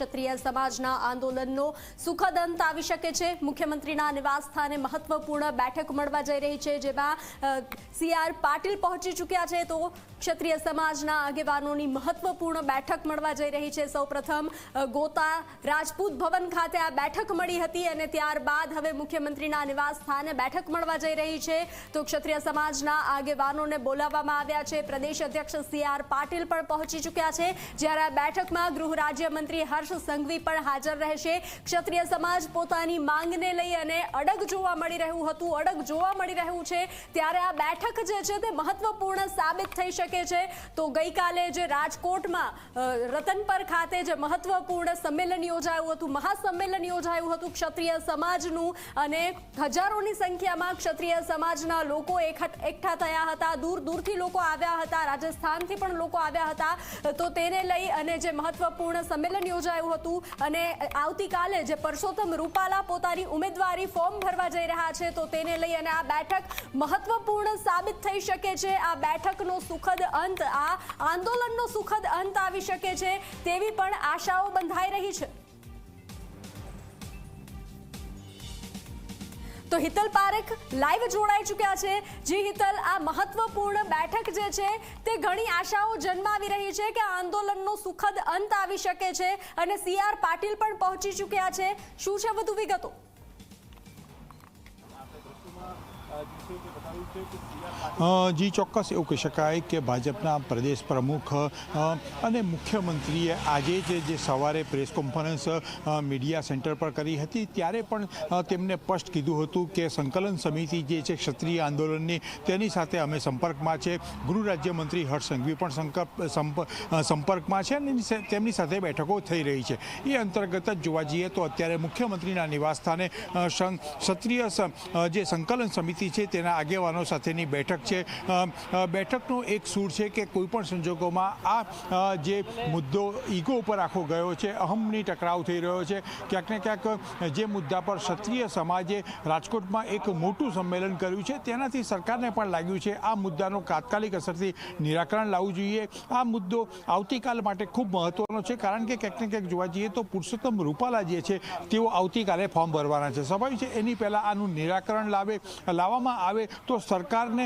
ક્ષત્રિય સમાજના આંદોલનનો સુખદ અંત આવી શકે છે. મુખ્યમંત્રીના નિવાસસ્થાને મહત્વપૂર્ણ બેઠક મળવા જઈ રહી છે, જેમાં સી આર પાટીલ પહોંચી ચૂક્યા છે. તો ક્ષત્રિય સમાજના આગેવાનોની મહત્વપૂર્ણ બેઠક મળવા જઈ રહી છે. સૌપ્રથમ ગોતા રાજપૂત ભવન ખાતે આ બેઠક મળી હતી અને ત્યારબાદ હવે મુખ્યમંત્રીના નિવાસ સ્થાને બેઠક મળવા જઈ રહી છે. તો ક્ષત્રિય સમાજના આગેવાનોને બોલાવવામાં આવ્યા છે. પ્રદેશ અધ્યક્ષ સી પાટીલ પણ પહોંચી ચૂક્યા છે. જ્યારે આ બેઠકમાં ગૃહ રાજ્યમંત્રી હર્ષ સંઘવી પણ હાજર રહેશે. ક્ષત્રિય સમાજ પોતાની માંગને લઈ અને અડગ જોવા મળી રહ્યું હતું. અડગ જોવા મળી રહ્યું છે. ત્યારે આ બેઠક જે છે તે મહત્વપૂર્ણ સાબિત થઈ શકે છે. તો ગઈકાલે જે રાજકોટમાં રતનપર ખાતે જે મહત્વપૂર્ણ સંમેલન યોજાયું હતું, મહાસંમેલન યોજાયું હતું ક્ષત્રિય સમાજનું અને હજારોની સંખ્યામાં ક્ષત્રિય સમાજના લોકો એકઠા થયા હતા. દૂર, દૂરથી લોકો આવ્યા હતા. રાજસ્થાનથી પણ લોકો આવ્યા હતા. તો તેને લઈ અને જે મહત્વપૂર્ણ સંમેલન યોજાયું હતું અને આવતીકાલે જે પરસોત્તમ રૂપાલા પોતાની ઉમેદવારી ફોર્મ ભરવા જઈ રહ્યા છે, તો તેને લઈ અને આ બેઠક મહત્વપૂર્ણ સાબિત થઈ શકે છે. આ બેઠકનો સુખદ અંત, આ આંદોલનનો સુખદ અંત આવી શકે છે તેવી પણ આશાઓ બંધાઈ રહી છે. તો હિતલ પારેખ લાઈવ જોડાઈ ચૂક્યા છે. જી હિતલ, આ મહત્વપૂર્ણ બેઠક જે છે, તે ઘણી આશાઓ જન્માવી રહી છે કે આંદોલનનો સુખદ અંત આવી શકે છે અને સી આર પાટીલ પણ પહોંચી ચૂક્યા છે. શું છે વધુ વિગતો? જી, ચોક્કસ એવું કહી શકાય કે ભાજપના પ્રદેશ પ્રમુખ અને મુખ્યમંત્રીએ આજે જ જે સવારે પ્રેસ કોન્ફરન્સ મીડિયા સેન્ટર પર કરી હતી, ત્યારે પણ તેમને સ્પષ્ટ કીધું હતું કે સંકલન સમિતિ જે છે ક્ષત્રિય આંદોલનની, તેની સાથે અમે સંપર્કમાં છે. ગૃહ રાજ્યમંત્રી હર્ષ સંઘવી પણ સંપર્કમાં છે અને તેમની સાથે બેઠકો થઈ રહી છે. એ અંતર્ગત જ જોવા જઈએ તો અત્યારે મુખ્યમંત્રીના નિવાસસ્થાને ક્ષત્રિય જે સંકલન સમિતિ છે, તેના આગેવાનો સાથેની બેઠક છે. બેઠકનો એક સૂર છે કે કોઈપણ સંજોગોમાં આ જે મુદ્દો ઈગો ઉપર આખો ગયો છે, અહમની ટકરાવ થઈ રહ્યો છે. ક્યાંક ને ક્યાંક જે મુદ્દા પર ક્ષત્રિય સમાજે રાજકોટમાં એક મોટું સંમેલન કર્યું છે, તેનાથી સરકારને પણ લાગ્યું છે, આ મુદ્દાનો તાત્કાલિક અસરથી નિરાકરણ લાવવું જોઈએ. આ મુદ્દો આવતીકાલ માટે ખૂબ મહત્વનો છે, કારણ કે ક્યાંક ને ક્યાંક જોવા જઈએ તો પુરુષોત્તમ રૂપાલા જે છે, તેઓ આવતીકાલે ફોર્મ ભરવાના છે. સ્વાભાવિક છે, એની પહેલાં આનું નિરાકરણ લાવે લાવવામાં આવે તો સરકારને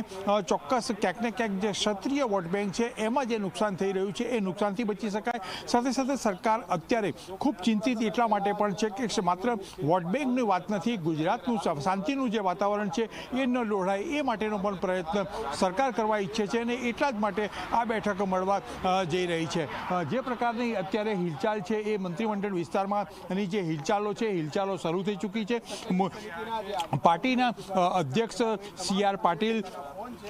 ચોક્કસ ક્યાંક ને ક્યાંક જે ક્ષત્રિય વોટ બેંક છે એમાં જે નુકસાન થઈ રહ્યું છે એ નુકસાનથી બચી શકાય. સાથે સાથે સરકાર અત્યારે ખૂબ ચિંતિત એટલા માટે પણ છે કે માત્ર વોટ બેંકની વાત નથી ગુજરાતનું શાંતિનું જે વાતાવરણ છે એ ન લોઢાય એ માટેનો પણ પ્રયત્ન સરકાર કરવા ઈચ્છે છે અને એટલા જ માટે આ બેઠક મળવા જઈ રહી છે. જે પ્રકારની અત્યારે હિલચાલ છે એ મંત્રીમંડળ વિસ્તારમાં જે હિલચાલો છે હિલચાલો શરૂ થઈ ચૂકી છે. પાર્ટીના અ, અધ્યક્ષ સી આર પાટીલ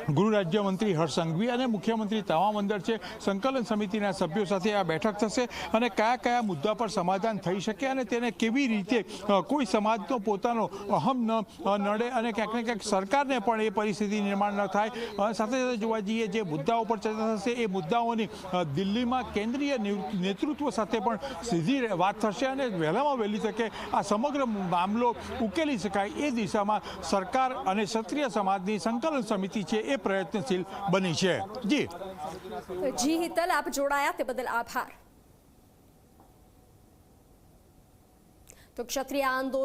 ગૃહ રાજ્યમંત્રી હર્ષ સંઘવી અને મુખ્યમંત્રી તમામ અંદર છે. સંકલન સમિતિના સભ્યો સાથે આ બેઠક થશે અને કયા કયા મુદ્દા પર સમાધાન થઈ શકે અને તેને કેવી રીતે કોઈ સમાજનો પોતાનો અહમ ન નડે અને ક્યાંક ને ક્યાંક સરકારને પણ એ પરિસ્થિતિ નિર્માણ ન થાય. સાથે સાથે જોવા જઈએ જે મુદ્દાઓ પર ચર્ચા થશે એ મુદ્દાઓની દિલ્હીમાં કેન્દ્રીય નેતૃત્વ સાથે પણ સીધી વાત થશે અને વહેલામાં વહેલી તકે આ સમગ્ર મામલો ઉકેલી શકાય એ દિશામાં સરકાર અને ક્ષત્રિય સમાજની સંકલન સમિતિ છે એ પ્રયત્નશીલ બની છે. જી. જી હિતલ, આપ જોડાયા તે બદલ આભાર. તો ક્ષત્રિય આંદોલન